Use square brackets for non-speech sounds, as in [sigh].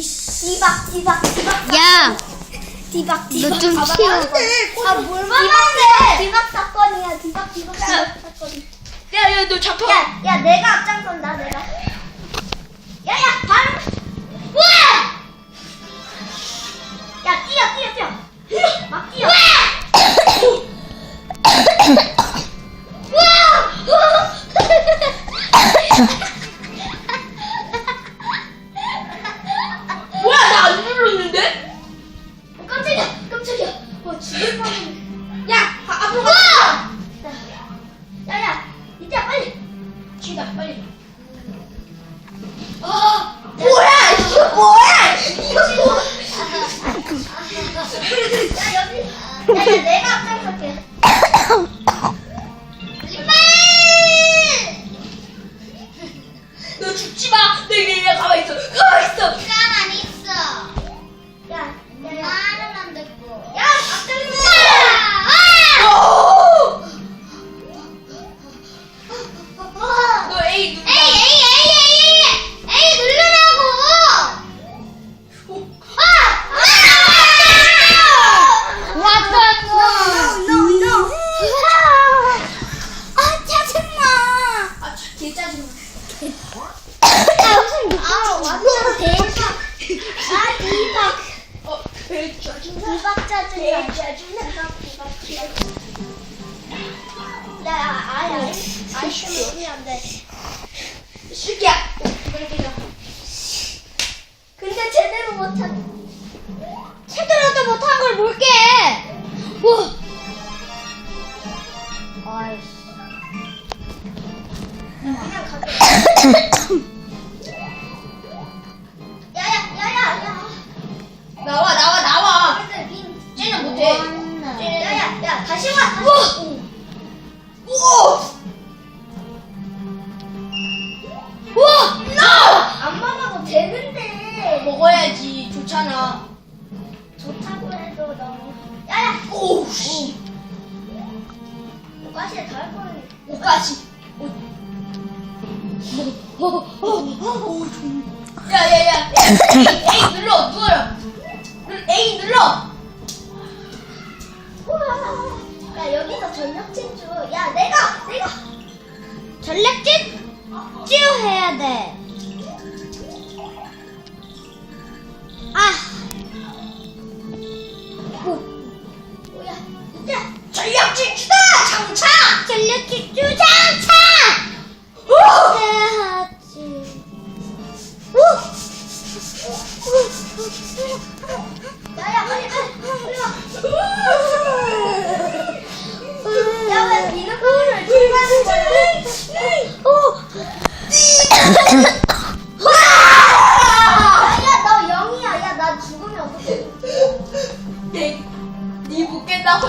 디박 디박 디박 야, 디박 너좀 치워. 아뭘 디박 디박 사건이야. 디박 디박 디박 사건 야 야 너 잡혀. 야 야 내가 앞장선다 내가. 야야 바로. 우와! 야 뛰어 뛰어 뛰어. 막 뛰어. 뭐야 [laughs] 야야 내가 앞장 설게 빨리 너 죽지 마. 내가 가만 있어. 가만 있어. 가만 아이템 먹으면 안 돼. 새끼야. 이걸 때려. 근데 제대로 못한. 제대로도 못한 걸 뭘게. 와. 아이씨. 그냥 가게. [laughs] 오가시에 닿을 뻔했네 오까지. 어, 어, 어. 야, 야, 야. 야. A, A 눌러. 눌- A 눌러. 야 여기서 전력 질 주 야 내가 내가 전략집 찌우 해야 돼. 야야 빨리 빨리 빨리 와야왜 니는 거를 출발하는 거야? 야야 너 영이야. 야 나 죽으면 어떡해? 네, 네 묻겠다.